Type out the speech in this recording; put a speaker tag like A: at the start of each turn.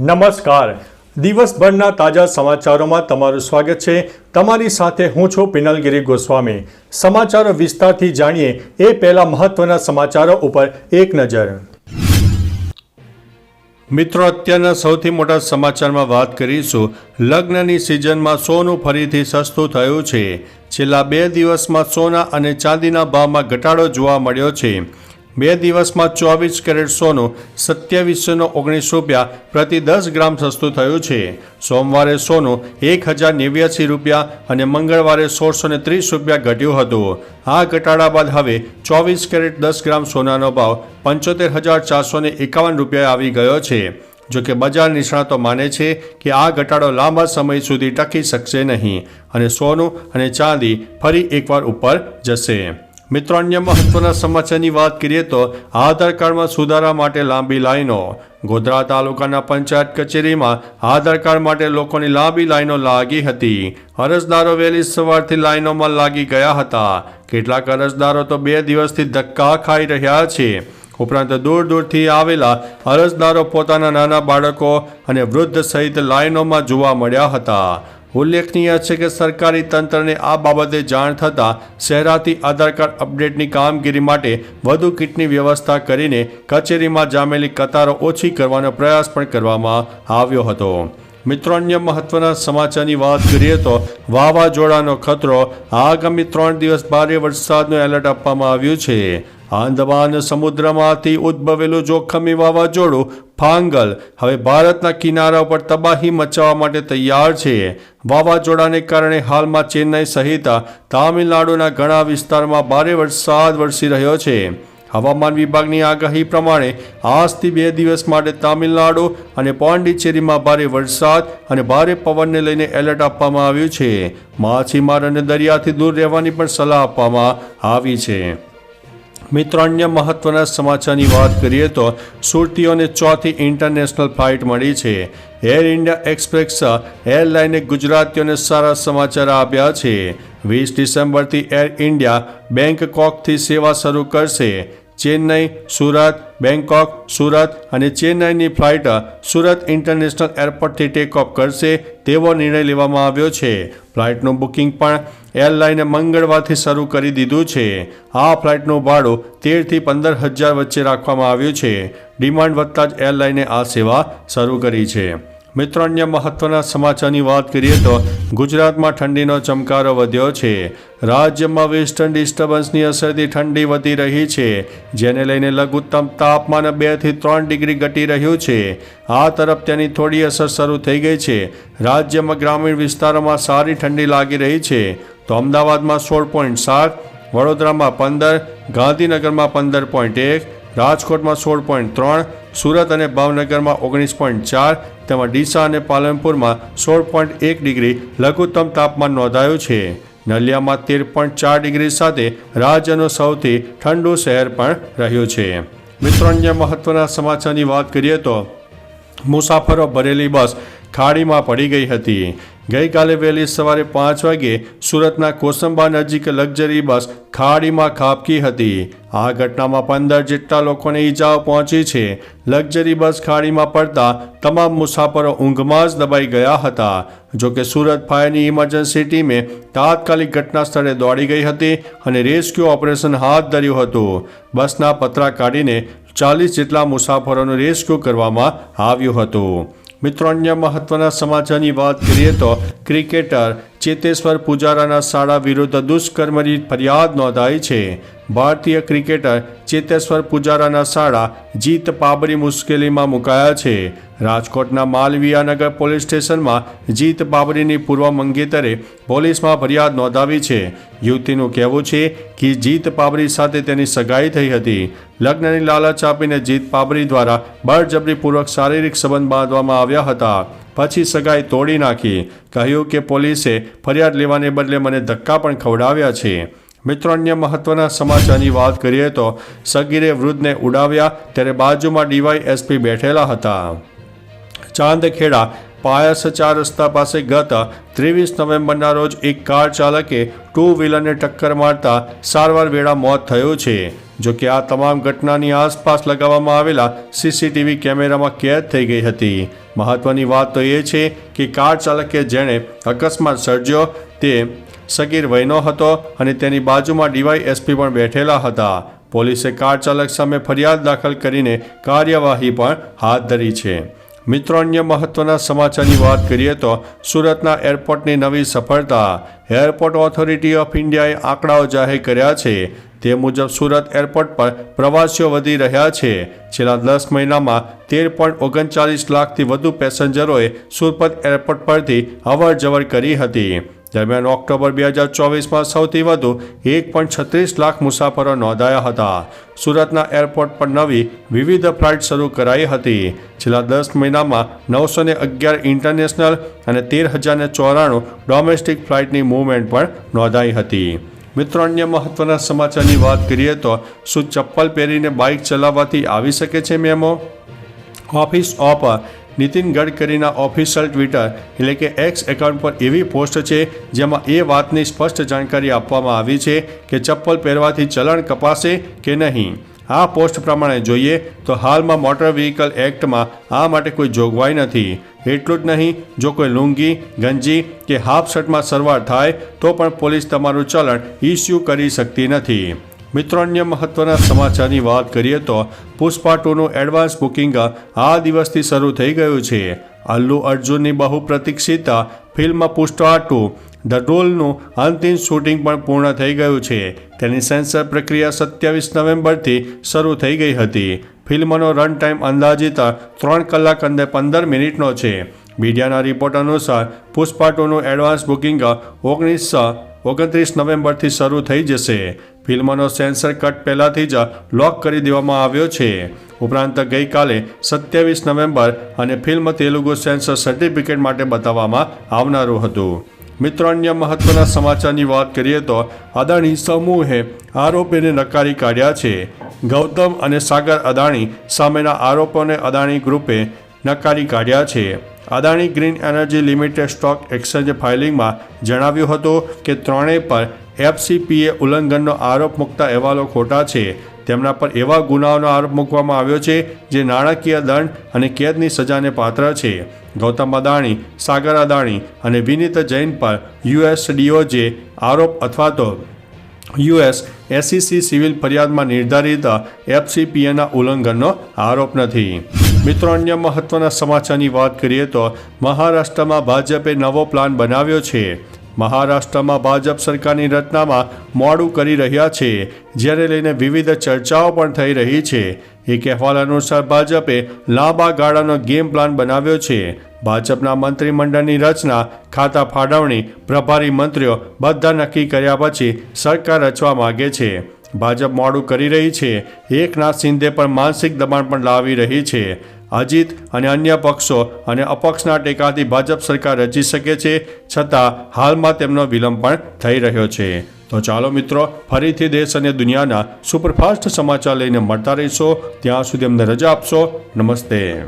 A: નમસ્કાર. દિવસભરના તાજા સમાચારોમાં તમારું સ્વાગત છે. તમારી સાથે હું છું પિનલગીરી ગોસ્વામી. સમાચારો વિસ્તારથી જાણીએ એ પહેલા મહત્વના સમાચારો ઉપર એક નજર. મિત્રો, અત્યારના સૌથી મોટા સમાચારમાં વાત કરીશું. લગ્નની સિઝનમાં સોનું ફરીથી સસ્તું થયું છે. છેલ્લા બે દિવસમાં સોના અને ચાંદીના ભાવમાં ઘટાડો જોવા મળ્યો છે. બે દિવસમાં ચોવીસ કેરેટ સોનું, સત્યાવીસોનો ઓગણીસ રૂપિયા પ્રતિ દસ ગ્રામ સસ્તું થયું છે. સોમવારે સોનું એક હજાર નેવ્યાસી રૂપિયા અને મંગળવારે સોળસો ને ત્રીસ રૂપિયા ઘટ્યું હતું. આ ઘટાડા બાદ હવે ચોવીસ કેરેટ દસ ગ્રામ સોનાનો ભાવ પંચોતેર હજાર ચારસો ને એકાવન રૂપિયા આવી ગયો છે. જોકે બજાર નિષ્ણાતો માને છે કે આ ઘટાડો લાંબા સમય સુધી ટકી શકશે નહીં અને સોનું અને ચાંદી ફરી એકવાર ઉપર જશે. મિત્રો, અન્ય મહત્વના સમાચારની વાત કરીએ તો આધાર કાર્ડમાં સુધારા માટે લાંબી લાઈનો. ગોધરા તાલુકાના પંચાયત કચેરીમાં આધાર કાર્ડ માટે લોકોની લાંબી લાઈનો લાગી હતી. અરજદારો વહેલી સવારથી લાઈનોમાં લાગી ગયા હતા. કેટલાક અરજદારો તો બે દિવસથી ધક્કા ખાઈ રહ્યા છે. ઉપરાંત દૂર દૂરથી આવેલા અરજદારો પોતાના નાના બાળકો અને વૃદ્ધ સહિત લાઈનોમાં જોવા મળ્યા હતા. ઉલ્લેખનીય છે કે સરકારી તંત્રને આ બાબતે જાણ થતાં શહેરાથી આધાર કાર્ડ અપડેટની કામગીરી માટે વધુ કીટની વ્યવસ્થા કરીને કચેરીમાં જામેલી કતારો ઓછી કરવાનો પ્રયાસ પણ કરવામાં આવ્યો હતો. મિત્રો, અન્ય મહત્વના સમાચારની વાત કરીએ તો વાવાઝોડાનો ખતરો આગામી ત્રણ દિવસ ભારે વરસાદનું એલર્ટ આપવામાં આવ્યું છે. આંદમાન સમુદ્રમાંથી ઉદ્ભવેલું જોખમી વાવાઝોડું ફાંગલ હવે ભારતના કિનારા ઉપર તબાહી મચાવવા માટે તૈયાર છે. વાવાઝોડાને કારણે હાલમાં ચેન્નઈ સહિત તામિલનાડુના ઘણા વિસ્તારમાં ભારે વરસાદ વરસી રહ્યો છે. હવામાન વિભાગની આગાહી પ્રમાણે આજથી બે દિવસ માટે તામિલનાડુ અને પોંડિચેરીમાં ભારે વરસાદ અને ભારે પવનને લઈને એલર્ટ આપવામાં આવ્યું છે. માછીમાર અને દરિયાથી દૂર રહેવાની પણ સલાહ આપવામાં આવી છે. મિત્રો અન્ય મહત્વના સમાચારની વાત કરીએ તો સુરતીઓને ચોથી ઇન્ટરનેશનલ ફ્લાઇટ મળી છે. એર ઇન્ડિયા એક્સપ્રેસ એરલાઈને ગુજરાતીઓને સારા સમાચાર આપ્યા છે. વીસ ડિસેમ્બરથી એર ઇન્ડિયા બેંગકોકથી સેવા શરૂ કરશે. ચેન્નઈ, સુરત બેંકોક સુરત અને ચેન્નઈની ફ્લાઇટ સુરત ઇન્ટરનેશનલ એરપોર્ટથી ટેક ઓફ કરશે તેવો નિર્ણય લેવામાં આવ્યો છે. ફ્લાઇટનું બુકિંગ પણ એરલાઈને મંગળવારથી શરૂ કરી દીધું છે. આ ફ્લાઇટનું ભાડું તેરથી પંદર હજાર વચ્ચે રાખવામાં આવ્યું છે. ડિમાન્ડ વધતા જ એરલાઈને આ સેવા શરૂ કરી છે. મિત્રો, અન્ય મહત્વના સમાચારની વાત કરીએ તો ગુજરાતમાં ઠંડીનો ચમકારો વધ્યો છે. રાજ્યમાં વેસ્ટર્ન ડિસ્ટર્બન્સની અસરથી ઠંડી વધી રહી છે, જેને લઈને લઘુત્તમ તાપમાન બેથી ત્રણ ડિગ્રી ઘટી રહ્યું છે. આ તરફ તેની થોડી અસર શરૂ થઈ ગઈ છે. રાજ્યમાં ગ્રામીણ વિસ્તારોમાં સારી ઠંડી લાગી રહી છે. તો અમદાવાદમાં સોળ પોઈન્ટ સાત, વડોદરામાં પંદર, ગાંધીનગરમાં પંદર પોઈન્ટ એક, રાજકોટમાં સોળ પોઈન્ટ ત્રણ સુરત અને ભાવનગરમાં ઓગણીસ પોઈન્ટ ચાર, તેમાં ડીસા અને પાલનપુરમાં સોળ પોઈન્ટ એક ડિગ્રી લઘુત્તમ તાપમાન નોંધાયું છે. નલિયામાં તેર પોઈન્ટ ચાર ડિગ્રી સાથે રાજ્યનું સૌથી ઠંડુ શહેર પણ રહ્યું છે. મિત્રો, અન્ય મહત્વના સમાચારની વાત કરીએ તો મુસાફરો ભરેલી બસ ખાડીમાં પડી ગઈ હતી. ગઈકાલે વહેલી સવારે પાંચ વાગે સુરતના કોસંબા નજીક લક્ઝરી બસ ખાડીમાં ખાબકી હતી. આ ઘટનામાં પંદર જેટલા લોકોને ઈજાઓ પહોંચી છે. લક્ઝરી બસ ખાડીમાં પડતા તમામ મુસાફરો ઊંઘમાં જ દબાઈ ગયા હતા. જોકે સુરત ફાયરની ઇમરજન્સી ટીમે તાત્કાલિક ઘટના સ્થળે દોડી ગઈ હતી અને રેસ્ક્યુ ઓપરેશન હાથ ધર્યું હતું. બસના પતરા કાઢીને ચાલીસ જેટલા મુસાફરોનું રેસ્ક્યુ કરવામાં આવ્યું હતું. મિત્રો, અન્ય મહત્વના સમાચારની વાત કરીએ તો ક્રિકેટર ચેતેશ્વર પુજારાના શાળા વિરુદ્ધ દુષ્કર્મની ફરિયાદ નોંધાઈ છે. ભારતીય ક્રિકેટર ચેતેશ્વર પુજારાના શાળા જીત પાબરી મુશ્કેલીમાં મુકાયા છે. રાજકોટના માલવીયાનગર પોલીસ સ્ટેશનમાં જીત બાબરીની પૂર્વ મંગેતરે પોલીસમાં ફરિયાદ નોંધાવી છે. યુવતીનું કહેવું છે કે જીત પાબરી સાથે તેની સગાઈ થઈ હતી. લગ્નની લાલચ આપીને જીત પાબરી દ્વારા બળજબરીપૂર્વક શારીરિક સંબંધ બાંધવામાં આવ્યા હતા. પછી સગાઈ તોડી નાખી. કહ્યું કે પોલીસે ફરિયાદ લેવાને બદલે મને ધક્કા પણ ખવડાવ્યા છે. મિત્રો, અન્ય મહત્વના સમાચારની વાત કરીએ તો સગીરે વૃદ્ધને ઉડાવ્યા ત્યારે બાજુમાં ડીવાય બેઠેલા હતા. ચાંદખેડા પાયસ ચાર રસ્તા પાસે ગત ત્રેવીસ નવેમ્બરના રોજ એક કાર ચાલકે ટુ વ્હીલરને ટક્કર મારતા સારવાર વેળા મોત થયું છે. જો કે આ તમામ ઘટનાની આસપાસ લગાવવામાં આવેલા સીસીટીવી કેમેરામાં કેદ થઈ ગઈ હતી. મહત્વની વાત તો એ છે કે કાર ચાલકે જેણે અકસ્માત સર્જ્યો તે સગીર વયનો હતો અને તેની બાજુમાં ડીવાયએસપી પણ બેઠેલા હતા. પોલીસે કાર ચાલક સામે ફરિયાદ દાખલ કરીને કાર્યવાહી પણ હાથ ધરી છે. મિત્રો, અન્ય મહત્વના સમાચારની વાત કરીએ તો સુરતના એરપોર્ટની નવી સફળતા. એરપોર્ટ ઓથોરિટી ઓફ ઇન્ડિયાએ આંકડાઓ જાહેર કર્યા છે. તે મુજબ સુરત એરપોર્ટ પર પ્રવાસીઓ વધી રહ્યા છે. છેલ્લા દસ મહિનામાં તેર પોઈન્ટ ઓગણચાલીસ લાખથી વધુ પેસેન્જરોએ સુરત એરપોર્ટ પરથી અવર જવર કરી હતી. દરમિયાન ઓક્ટોબર બે હજાર ચોવીસમાં સૌથી વધુ એક પોઈન્ટ છત્રીસ લાખ મુસાફરો નોંધાયા હતા. સુરતના એરપોર્ટ પર નવી વિવિધ ફ્લાઇટ શરૂ કરાઈ હતી. છેલ્લા દસ મહિનામાં નવસો ને અગિયાર ઇન્ટરનેશનલ અને તેર હજારને ચોરાણું ડોમેસ્ટિક ફ્લાઇટની મૂવમેન્ટ પણ નોંધાઈ હતી. મિત્રો, અન્ય મહત્વના સમાચારની વાત કરીએ તો શું ચપ્પલ પહેરીને બાઇક ચલાવવાથી આવી શકે છે મેમો? ઓફિસ ઓફ નીતિન ગડકરીના ઓફિશિયલ ટ્વિટર, એટલે કે એક્સ એકાઉન્ટ પર એવી પોસ્ટ છે, જેમાં એ વાતની સ્પષ્ટ જાણકારી આપવામાં આવી છે કે ચપ્પલ પહેરવાથી ચલણ કપાશે કે નહીં. આ પોસ્ટ પ્રમાણે જોઈએ તો હાલમાં મોટર વ્હીકલ એક્ટમાં આ માટે કોઈ જોગવાઈ નથી. એટલું જ નહીં, જો કોઈ લુંગી, ગંજી કે હાફ શર્ટમાં સરવાર થાય, તો પણ પોલીસ તમારું ચલણ ઇસ્યુ કરી શકતી નથી. મિત્રો અન્ય મહત્વના સમાચારની વાત કરીએ તો પુષ્પા ટુનું એડવાન્સ બુકિંગ આ દિવસથી શરૂ થઈ ગયું છે. અલ્લુ અર્જુનની બહુ પ્રતીક્ષિત ફિલ્મ પુષ્પા ટુ ધ ડોલનું અંતિમ શૂટિંગ પણ પૂર્ણ થઈ ગયું છે. તેની સેન્સર પ્રક્રિયા સત્યાવીસ નવેમ્બરથી શરૂ થઈ ગઈ હતી. ફિલ્મનો રન ટાઈમ અંદાજિત ત્રણ કલાક અને પંદર મિનિટનો છે. મીડિયાના રિપોર્ટ અનુસાર પુષ્પા ટુનું એડવાન્સ બુકિંગ ઓગણીસ, ઓગણત્રીસ નવેમ્બરથી શરૂ થઈ જશે. ફિલ્મનો સેન્સર કટ પહેલાંથી જ લોક કરી દેવામાં આવ્યો છે. ઉપરાંત ગઈકાલે સત્યાવીસ નવેમ્બર અને ફિલ્મ તેલુગુ સેન્સર સર્ટિફિકેટ માટે બતાવવામાં આવનારું હતું. મિત્રો, અન્ય મહત્વના સમાચારની વાત કરીએ તો અદાણી સમૂહે આરોપીને નકારી કાઢ્યા છે. ગૌતમ અને સાગર અદાણી સામેના આરોપોને અદાણી ગ્રુપે નકારી કાઢ્યા છે. Adani Green Energy Limited stock exchange ફાઇલિંગમાં જણાવ્યું હતું કે, ત્રણેય પર એફસીપીએ ઉલ્લંઘનનો આરોપ મૂકતા અહેવાલો ખોટા છે. તેમના પર એવા ગુનાઓનો આરોપ મૂકવામાં આવ્યો છે જે નાણાકીય દંડ અને કેદની સજાને પાત્ર છે. ગૌતમ અદાણી, સાગર અદાણી અને વિનીત જૈન પર યુએસ ડીઓજે આરોપ અથવા તો યુએસ એસસીસી સિવિલ ફરિયાદમાં નિર્ધારિત એફસીપીએના ઉલ્લંઘનનો આરોપ નથી. મિત્રો, અન્ય મહત્વના સમાચારની વાત કરીએ તો મહારાષ્ટ્રમાં ભાજપે નવો પ્લાન બનાવ્યો છે. મહારાષ્ટ્રમાં ભાજપ સરકારની રચનામાં મોડું કરી રહ્યા છે જેને લઈને વિવિધ ચર્ચાઓ પણ થઈ રહી છે. એક અહેવાલ અનુસાર ભાજપે લાંબા ગાળાનો ગેમ પ્લાન બનાવ્યો છે. ભાજપના મંત્રીમંડળની રચના, ખાતા ફાળવણી, પ્રભારી મંત્રીઓ બધા નક્કી કર્યા પછી સરકાર રચવા માગે છે. ભાજપ મોડું કરી રહી છે. એકનાથ શિંદે પણ માનસિક દબાણ પણ લાવી રહી છે. અજીત અને અન્ય પક્ષો અને અપક્ષના ટેકાથી ભાજપ સરકાર રચી શકે છે, છતાં હાલમાં તેમનો વિલંબ પણ થઈ રહ્યો છે. તો ચાલો મિત્રો, ફરીથી દેશ અને દુનિયાના સુપરફાસ્ટ સમાચાર લઈને મળતા રહીશો. ત્યાં સુધી અમને રજા આપશો. નમસ્તે.